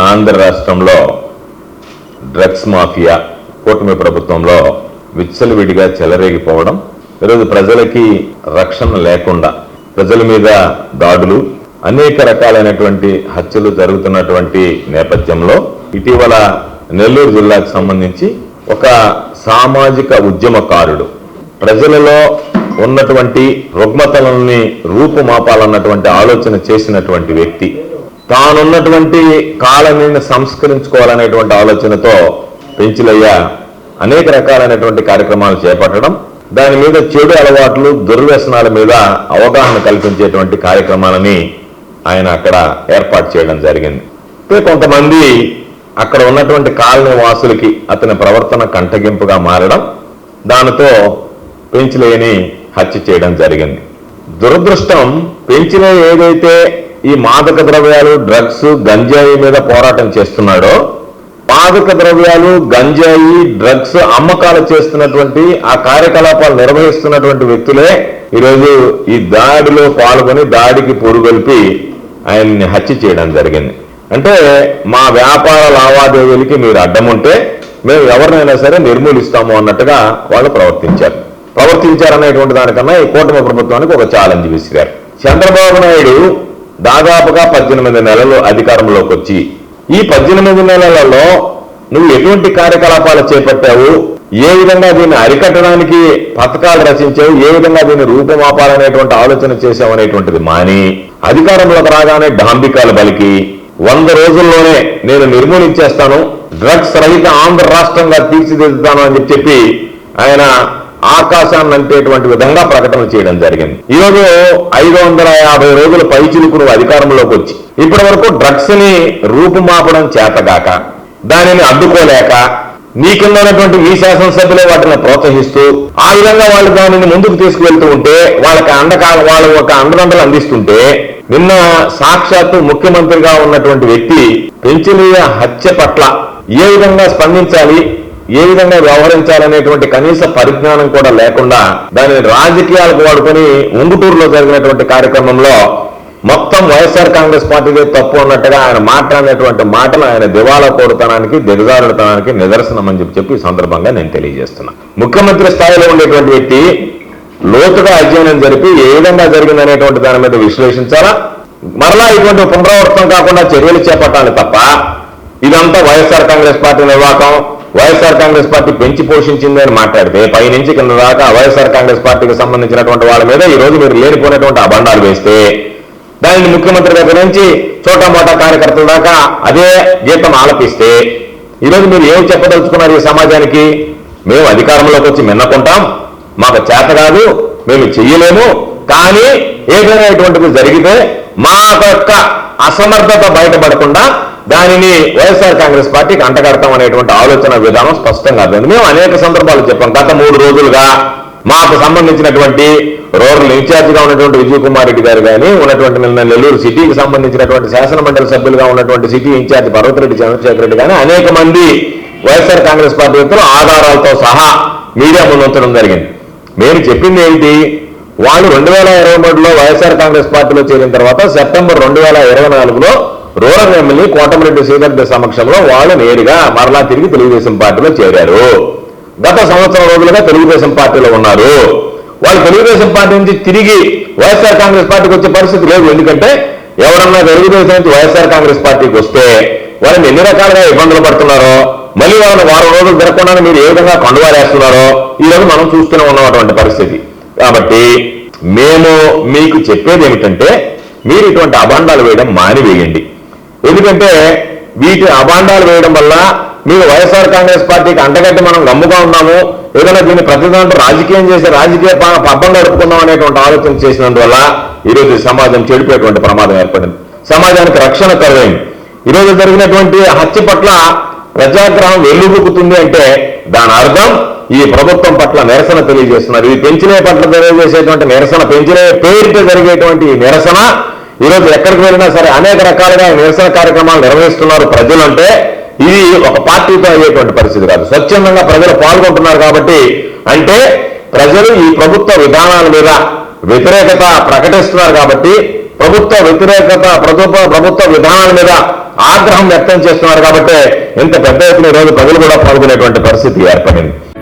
ఆంధ్ర రాష్ట్రంలో drugs mafia కూటమి ప్రభుత్వంలో విచ్చలవిడిగా చెలరేగిపోవడం ఈరోజు ప్రజలకి రక్షణ లేకుండా ప్రజల మీద దాడులు అనేక రకాలైనటువంటి హత్యలు జరుగుతున్నటువంటి నేపథ్యంలో ఇటీవల నెల్లూరు జిల్లాకు సంబంధించి ఒక సామాజిక ఉద్యమకారుడు ప్రజలలో ఉన్నటువంటి రుగ్మతలని రూపుమాపాలన్నటువంటి ఆలోచన చేసినటువంటి వ్యక్తి తానున్నటువంటి కాలనీని సంస్కరించుకోవాలనేటువంటి ఆలోచనతో పెంచులయ్య అనేక రకాలైనటువంటి కార్యక్రమాలు చేపట్టడం దాని మీద చెడు అలవాట్లు దుర్వ్యసనాల మీద అవగాహన కల్పించేటువంటి కార్యక్రమాలని ఆయన అక్కడ ఏర్పాటు చేయడం జరిగింది. అయితే కొంతమంది అక్కడ ఉన్నటువంటి కాలనీ వాసులకి అతని ప్రవర్తన కంటగింపుగా మారడం దానితో పెంచిలేని హత్య చేయడం జరిగింది. దురదృష్టం పెంచిన ఏదైతే ఈ మాదక ద్రవ్యాలు డ్రగ్స్ గంజాయి మీద పోరాటం చేస్తున్నాడో మాదక ద్రవ్యాలు గంజాయి డ్రగ్స్ అమ్మకాలు చేస్తున్నటువంటి ఆ కార్యకలాపాలు నిర్వహిస్తున్నటువంటి వ్యక్తులే ఈరోజు ఈ దాడిలో పాల్గొని దాడికి పొరుగొల్పి ఆయన్ని హత్య చేయడం జరిగింది. అంటే మా వ్యాపార లావాదేవీలకి మీరు అడ్డం ఉంటే మేము ఎవరినైనా సరే నిర్మూలిస్తాము అన్నట్టుగా వాళ్ళు ప్రవర్తించారు. ప్రవర్తించారనేటువంటి దానికన్నా ఈ కూటమి ప్రభుత్వానికి ఒక ఛాలెంజ్ విసిరారు చంద్రబాబు నాయుడు దాదాపుగా పద్దెనిమిది నెలలు అధికారంలోకి వచ్చి ఈ పద్దెనిమిది నెలలలో నువ్వు ఎటువంటి కార్యకలాపాలు చేపట్టావు? ఏ విధంగా దీన్ని అరికట్టడానికి పథకాలు రచించావు? ఏ విధంగా దీన్ని రూపమాపాలనేటువంటి ఆలోచన చేశావు అనేటువంటిది మాని అధికారంలోకి రాగానే డాంబికాలు బలికి వంద రోజుల్లోనే నేను నిర్మూలించేస్తాను డ్రగ్స్ రహిత ఆంధ్ర రాష్ట్రంగా తీర్చిదిద్దుతాను అని చెప్పి ఆయన ఆకాశాన్ని అంటేటువంటి విధంగా ప్రకటన చేయడం జరిగింది. ఈ ఐదు వందల యాభై రోజుల పైచిలుకు నువ్వు అధికారంలోకి వచ్చి ఇప్పటి వరకు డ్రగ్స్ని రూపుమాపడం చేతగాక దానిని అడ్డుకోలేక నీ కింద ఉన్నటువంటి మీ శాసనసభ్యులే వాటిని ప్రోత్సహిస్తూ ఆ విధంగా వాళ్ళు దానిని ముందుకు తీసుకువెళ్తూ ఉంటే వాళ్ళకి అండకాల వాళ్ళు ఒక అండదండలు అందిస్తుంటే నిన్న సాక్షాత్తు ముఖ్యమంత్రిగా ఉన్నటువంటి వ్యక్తి పెంచిలీయ హత్య పట్ల ఏ విధంగా స్పందించాలి? ఏ విధంగా వ్యవహరించాలనేటువంటి కనీస పరిజ్ఞానం కూడా లేకుండా దానిని రాజకీయాలకు వాడుకొని ఉంగుటూరులో జరిగినటువంటి కార్యక్రమంలో మొత్తం వైఎస్ఆర్ కాంగ్రెస్ పార్టీదే తప్పు అన్నట్టుగా ఆయన మాట్లాడినటువంటి మాటలు ఆయన దివాలా కోరుతనానికి దిగజారుడుతనానికి నిదర్శనం అని చెప్పి చెప్పి ఈ సందర్భంగా నేను తెలియజేస్తున్నా. ముఖ్యమంత్రి స్థాయిలో ఉండేటువంటి వ్యక్తి లోతుగా అధ్యయనం జరిపి ఏ విధంగా జరిగిందనేటువంటి దాని మీద విశ్లేషించాలా? మరలా ఇటువంటి పునరావృతం కాకుండా చర్యలు చేపట్టాలి తప్ప ఇదంతా వైఎస్ఆర్ కాంగ్రెస్ పార్టీ నిర్వాహకం. వైఎస్ఆర్ కాంగ్రెస్ పార్టీ పెంచి పోషించింది అని మాట్లాడితే పై నుంచి కింద దాకా వైఎస్ఆర్ కాంగ్రెస్ పార్టీకి సంబంధించినటువంటి వాళ్ళ మీద ఈ రోజు మీరు లేనిపోయినటువంటి అబండాలు వేస్తే దానిని ముఖ్యమంత్రి దగ్గర నుంచి చోటా మోటా కార్యకర్తల దాకా అదే జీతం ఆలపిస్తే ఈరోజు మీరు ఏం చెప్పదలుచుకున్నారు ఈ సమాజానికి? మేము అధికారంలోకి వచ్చి మిన్నకుంటాం మాకు చేత కాదు మేము చెయ్యలేము కానీ ఏదైనా ఇటువంటిది జరిగితే మా యొక్క అసమర్థత బయటపడకుండా దానిని వైఎస్ఆర్ కాంగ్రెస్ పార్టీకి అంటగడతాం అనేటువంటి ఆలోచన విధానం స్పష్టంగా అర్థమైంది మేము అనేక సందర్భాలు చెప్పాం. గత మూడు రోజులుగా మాకు సంబంధించినటువంటి రూరల్ ఇన్ఛార్జిగా ఉన్నటువంటి విజయ్ కుమార్ రెడ్డి గారు కానీ ఉన్నటువంటి నిన్న నెల్లూరు సిటీకి సంబంధించినటువంటి శాసన మండలి సభ్యులుగా ఉన్నటువంటి సిటీ ఇన్ఛార్జ్ పర్వతరెడ్డి చంద్రశేఖర రెడ్డి కానీ అనేక మంది వైఎస్ఆర్ కాంగ్రెస్ పార్టీ వ్యక్తులు ఆధారాలతో సహా మీడియా ముందు ఉంచడం జరిగింది. మేము చెప్పింది ఏంటి? వాళ్ళు రెండు వేల ఇరవై మూడులో వైఎస్ఆర్ కాంగ్రెస్ పార్టీలో చేరిన తర్వాత సెప్టెంబర్ రెండు వేల ఇరవై నాలుగులో రూరల్ ఎమ్మెల్యే కోటమిరెడ్డి శ్రీధర్ సమక్షంలో వాళ్ళు నేరుగా మరలా తిరిగి తెలుగుదేశం పార్టీలో చేరారు. గత సంవత్సరం రోజులుగా తెలుగుదేశం పార్టీలో ఉన్నారు. వాళ్ళు తెలుగుదేశం పార్టీ నుంచి తిరిగి వైఎస్ఆర్ కాంగ్రెస్ పార్టీకి వచ్చే పరిస్థితి లేదు. ఎందుకంటే ఎవరన్నా తెలుగుదేశం నుంచి వైఎస్ఆర్ కాంగ్రెస్ పార్టీకి వస్తే వాళ్ళని ఎన్ని రకాలుగా ఇబ్బందులు పడుతున్నారో మళ్ళీ వాళ్ళని వారం రోజులు తిరగకుండా మీరు ఏ విధంగా కండువారేస్తున్నారో ఈరోజు మనం చూస్తూనే ఉన్నటువంటి పరిస్థితి. కాబట్టి మేము మీకు చెప్పేది ఏమిటంటే మీరు ఇటువంటి అభాండాలు వేయడం మానివేయండి. ఎందుకంటే వీటి అభాండాలు వేయడం వల్ల మీరు వైఎస్ఆర్ కాంగ్రెస్ పార్టీకి అంటగట్టి మనం గమ్ముగా ఉన్నాము. ఏదైనా దీన్ని ప్రతిదాంట్లో రాజకీయం చేసి రాజకీయ ప- పబ్బం గడుపుకుందాం అనేటువంటి ఆలోచన చేసినందువల్ల ఈరోజు ఈ సమాజం చెడిపోయేటువంటి ప్రమాదం ఏర్పడింది. సమాజానికి రక్షణ కరువైంది. ఈరోజు జరిగినటువంటి హత్య పట్ల ప్రజాగ్రహం వెల్లుబుకుతుంది అంటే దాని అర్థం ఈ ప్రభుత్వం పట్ల నిరసన తెలియజేస్తున్నారు. ఈ పెంచిన పట్ల తెలియజేసేటువంటి నిరసన పెంచిన పేరిట జరిగేటువంటి ఈ నిరసన ఈరోజు ఎక్కడికి వెళ్ళినా సరే అనేక రకాలుగా నిరసన కార్యక్రమాలు నిర్వహిస్తున్నారు ప్రజలంటే ఇది ఒక పార్టీతో అయ్యేటువంటి పరిస్థితి కాదు. స్వచ్ఛందంగా ప్రజలు పాల్గొంటున్నారు కాబట్టి అంటే ప్రజలు ఈ ప్రభుత్వ విధానాల మీద వ్యతిరేకత ప్రకటిస్తున్నారు కాబట్టి ప్రభుత్వ వ్యతిరేకత ప్రభుత్వ ప్రభుత్వ విధానాల మీద ఆగ్రహం వ్యక్తం చేస్తున్నారు కాబట్టి ఇంత పెద్ద ఎత్తున ఈరోజు రోజు ప్రజలు కూడా పాల్గొనేటువంటి పరిస్థితి ఏర్పడింది.